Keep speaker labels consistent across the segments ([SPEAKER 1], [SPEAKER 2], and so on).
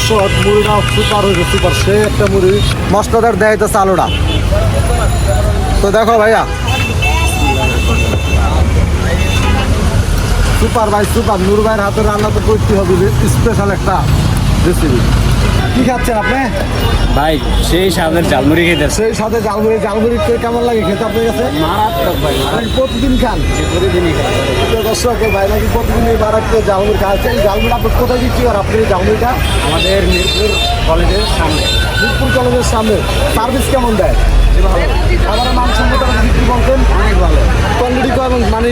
[SPEAKER 1] দর্শক মুড়িটা সুপার হয়েছে সুপার সে একটা মুড়ি। মশলাদার দেয় তো চালুটা তো দেখো ভাইয়া। সুপার ভাই, সুপার। নূর ভাইয়ের হাতে রান্না তো করতে হবে, স্পেশাল একটা। রেসিপি কি খাচ্ছেন আপনি?
[SPEAKER 2] ভাই সেই সামনের জালমুড়ি খেতে
[SPEAKER 1] সেই সাথে জালমুড়ি জালমুড়ি কেমন লাগে খেতে আপনার কাছে?
[SPEAKER 2] মারাত্মক ভাই
[SPEAKER 1] প্রতিদিন খান।
[SPEAKER 2] প্রতিদিনই
[SPEAKER 1] খান দর্শক ভাই নাকি প্রতিদিন এই বারাকতে জালমুড়ি খাচ্ছেন জালমুড়ি আপনি কোথায় দিচ্ছি আর আপনি জালমুড়িটা
[SPEAKER 2] আমাদের মিরপুর কলেজের সামনে।
[SPEAKER 1] মিরপুর কলেজের সামনে। সার্ভিস কেমন দেয়? খাবারের মান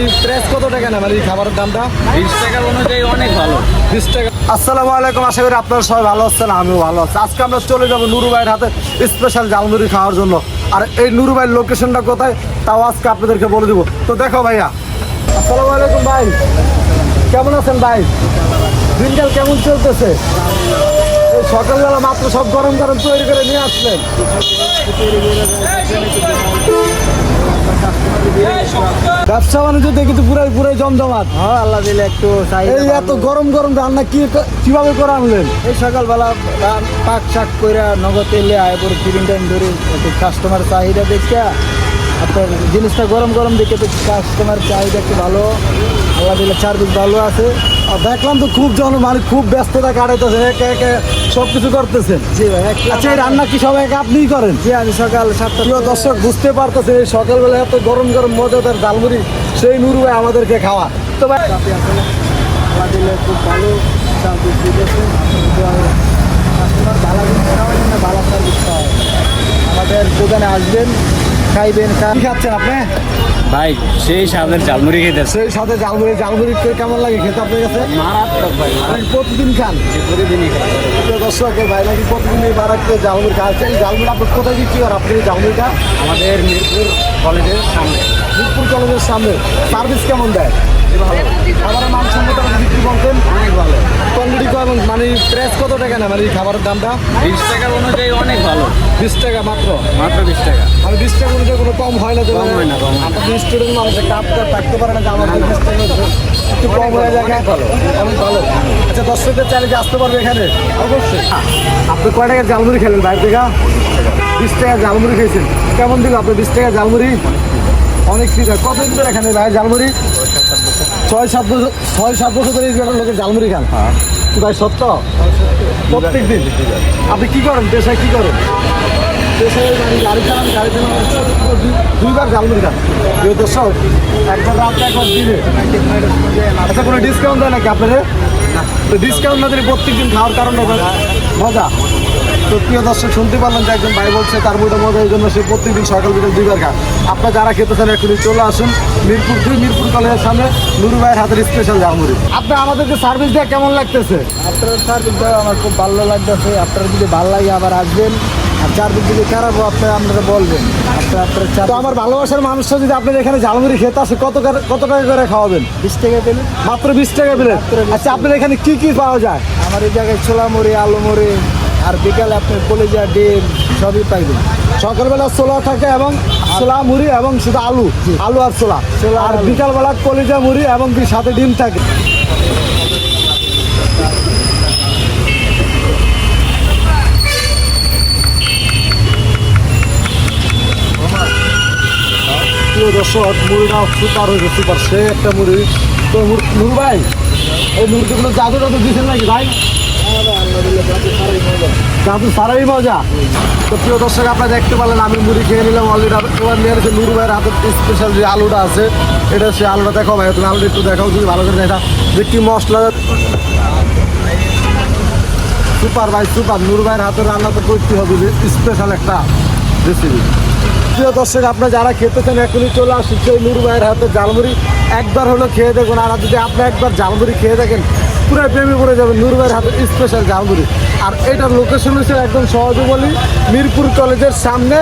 [SPEAKER 1] কত না মানে খাবারের দামটা
[SPEAKER 2] অনেক ভালো
[SPEAKER 1] আসসালামু আলাইকুম, আশা করি সবাই ভালো আমিও ভালো আছি। আজকে আমরা চলে যাব নুরু ভাইয়ের হাতে স্পেশাল খাওয়ার জন্য। আর এই নুরু ভাইয়ের লোকেশনটা কোথায়, তাও আজকে আপনাদেরকে বলে দিব। তো দেখো ভাইয়া। আসসালামু আলাইকুম ভাই। কেমন আছেন ভাই? দিনকাল কেমন চলতেছে? সকালবেলা মাত্র সব গরম গরম তৈরি করে নিয়ে আসলেন। ব্যবসা বাণিজ্য দেখি তো পুরাই পুরাই জমজমাট।
[SPEAKER 2] হ্যাঁ আল্লাহ দিলে একটু
[SPEAKER 1] এই এত গরম গরম রান্না কি কীভাবে করে আনলেন?
[SPEAKER 2] এই সকালবেলা পাক শাক করে নগদ এলে আয় পরে তিন টাইম ধরে একটু কাস্টমার চাহিদা দেখে আপনার জিনিসটা গরম গরম দেখে তো কাস্টমার চাহিদা একটু ভালো। আল্লাহ দিলে সার্ভিস ভালো আছে।
[SPEAKER 1] আর দেখলাম তো খুব জন মানে খুব ব্যস্ততা কাটাইতেছে একে একে সব কিছু করতেছেন।
[SPEAKER 2] জি ভাই
[SPEAKER 1] আচ্ছা এই রান্না কি সবাই একে আপনিই করেন?
[SPEAKER 2] জি আমি সকাল সাতটা
[SPEAKER 1] প্রিয় দর্শক বুঝতে পারতেছে এই সকালবেলা এত গরম গরম মজাদার ডালমুড়ি সেই নুরু ভাই আমাদেরকে খাওয়া। তো ভাই
[SPEAKER 2] দিলে খুব ভালো সার্ভিস দিতেছে কাস্টমার ভালো সার্ভিস পাওয়া আমাদের দোকানে আসবেন। খাইবেন
[SPEAKER 1] কি খাচ্ছেন আপনি?
[SPEAKER 2] ভাই সেই সামনের ঝালমুড়ি খেতেছে।
[SPEAKER 1] সেই সাথে জালমুড়ি জালমুড়ি কেমন লাগে খেতে আপনার কাছে?
[SPEAKER 2] মারাত্মক ভাই
[SPEAKER 1] প্রতিদিন খান।
[SPEAKER 2] প্রতিদিনই খাই।
[SPEAKER 1] প্রিয় দর্শক এই ভাই নাকি প্রতিদিন এই বারাকতে জালমুড়ি খাচ্ছেন এই জালমুড়ি আপনি কোথায় বিক্রি করেন আপনি জালমুড়িটা
[SPEAKER 2] আমাদের মিরপুর কলেজের সামনে।
[SPEAKER 1] মিরপুর কলেজের সামনে। সার্ভিস কেমন দেয়? খাবারের মান সম্মত বিক্রি করতেন?
[SPEAKER 2] অনেক ভালো।
[SPEAKER 1] কেমন মানে প্রাইস কত টাকা না? মানে খাবারের দামটা?
[SPEAKER 2] বিশ টাকার অনুযায়ী অনেক ভালো।
[SPEAKER 1] বিশ টাকা মাত্র?
[SPEAKER 2] মাত্র বিশ টাকা।
[SPEAKER 1] মানে বিশ টাকা অনুযায়ী কোনো কম হয় না তো?
[SPEAKER 2] কম হয় না, কম হয়।
[SPEAKER 1] আপনার স্টুডেন্ট মানুষ কাপটা থাকতে পারে না যে আমাদের বিশ টাকা একটু কম হয়ে যায়
[SPEAKER 2] ভালো।
[SPEAKER 1] অনেক ভালো। আচ্ছা দর্শকদের চাইলে আসতে পারবে এখানে? অবশ্যই। আপনি কয় টাকা জালমুড়ি খেলেন বাইরে থেকে বিশ টাকা জালমুড়ি খেয়েছেন। কেমন দিল আপনি বিশ টাকা জালমুড়ি অনেক ঠিক আছে কতদিন ধরে এখানে ভাই জালমুড়ি ছয় সাত বছর ছয় সাত বছর ধরে লোকের জালমুড়ি খান। কি ভাই সত্য? প্রত্যেক দিন আপনি কি করেন? পেশায় কি করেন? পেশায় গাড়ি চালান গাড়ি চালান। দুইবার জালমুড়ি খান প্রিয় দর্শক একবার রাত্রে একবার দিনে। আচ্ছা কোনো ডিসকাউন্ট দেয় নাকি আপনাদের? তো ডিসকাউন্ট না দিলে প্রত্যেক দিন খাওয়ার কারণে মজা। তো প্রিয় দর্শক, শুনতে পারলেন যে একজন ভাই বলছে, তার বইটা মজা এই জন্য সে প্রত্যেকদিন সকাল বিকেল দুইবার খায়। আপনার যারা খেতে চান একটু চলে আসুন মিরপুর দুই, মিরপুর কলেজের সামনে নুরু ভাইয়ের হাতের স্পেশাল জামুরি আমাদের আমাদেরকে সার্ভিস দেওয়া কেমন লাগতেছে?
[SPEAKER 2] আপনার সার্ভিস দেওয়া আমার খুব ভালো লাগতেছে। আপনার যদি ভালো লাগে আবার আসবেন। আর সার্ভিস যদি খারাপ আপনারা আপনারা বলবেন? আপনার আপনার
[SPEAKER 1] তো আমার ভালোবাসার মানুষটা যদি আপনার এখানে ঝালমুড়ি খেতে আসে কত কত টাকা করে খাওয়াবেন?
[SPEAKER 2] বিশ টাকা পেলে
[SPEAKER 1] মাত্র বিশ টাকা পেলে আচ্ছা আপনার এখানে কি কি পাওয়া যায়?
[SPEAKER 2] আমার এই জায়গায় ছোলা মুড়ি আলু মুড়ি আর বিকালে আপনার কলেজা ডিম সবই পাইবেন
[SPEAKER 1] সকালবেলা ছোলা থাকে এবং ছোলা মুড়ি এবং শুধু আলু আলু আর ছোলা। আর বিকালবেলা কলিজা মুড়ি এবং সাথে ডিম থাকে? প্রিয় দর্শক একটা মুড়ি। তো ভাই, এই মুরগিগুলো জাদু টাদু দিয়েছেন নাকি ভাই? জাদু সারাই মজা। তো প্রিয় দর্শক, আপনারা দেখতে পারলেন, আমি মুড়ি খেয়ে নিলাম অলরেডি এবার নিয়ে এসে নুর ভাইয়ের হাতের স্পেশাল যে আলুটা আছে, এটা সে আলুটা দেখাও ভাই, তুমি আলুটা একটু দেখাও যদি ভালো করে দেখা। যে কি মশলা সুপার ভাই সুপার নুর ভাইয়ের হাতের রান্না তো করতে হবে স্পেশাল একটা রেসিপি প্রিয় দর্শক, আপনারা যারা খেতে চান, এখনই চলে আসুন। সেই নুর ভাইয়ের হাতে জালমুড়ি একবার হলো খেয়ে দেখুন, আর যদি আপনি একবার জালমুড়ি খেয়ে দেখেন পুরো প্রেমে পড়ে যাবেন নুর ভাইয়ের হাতে স্পেশাল জালমুড়ি আর এটার লোকেশন হচ্ছে একদম সহজে বলি মিরপুর কলেজের সামনে।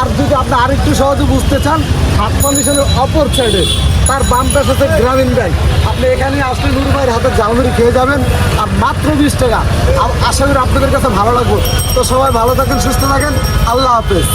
[SPEAKER 1] আর যদি আপনি আরেকটু সহজে বুঝতে চান হাট কন্ডিশনের অপর সাইডে তার বাম পাশে হচ্ছে গ্রামীণ ব্যাংক। আপনি এখানে আসলে নুর ভাইয়ের হাতে জালমুড়ি খেয়ে যাবেন, আর মাত্র বিশ টাকা। আর আশা করি আপনাদের কাছে ভালো লাগবে। তো সবাই ভালো থাকেন, সুস্থ থাকেন। আল্লাহ হাফেজ।